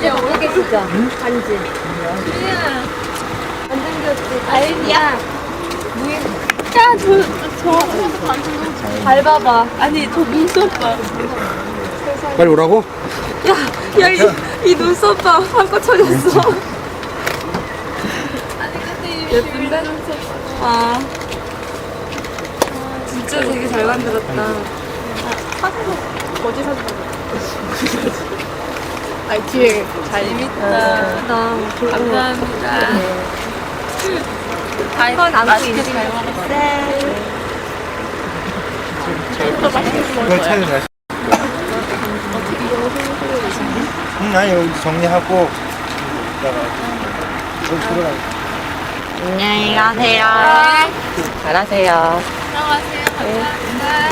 진짜. 반지. 완전 귀엽지. 다행이야. 야, 저, 저, 밟아봐. 아니, 저 눈썹 봐. 빨리 오라고? 야, 야, 이, 이 눈썹 봐. 한껏 쳐졌어. 예쁜데? 아. 진짜 되게 잘 만들었다. 거지 사진 아니, 뒤에 잘 재밌다. 감사합니다. 한번 안고 맛있게 있는 잘 먹었어. 또 맛있게 그걸 먹을 거야. 찾으면 응, 아니 여기 정리하고 이따가 여기 들어가. 안녕히 가세요. 잘하세요. 들어가세요. 감사합니다.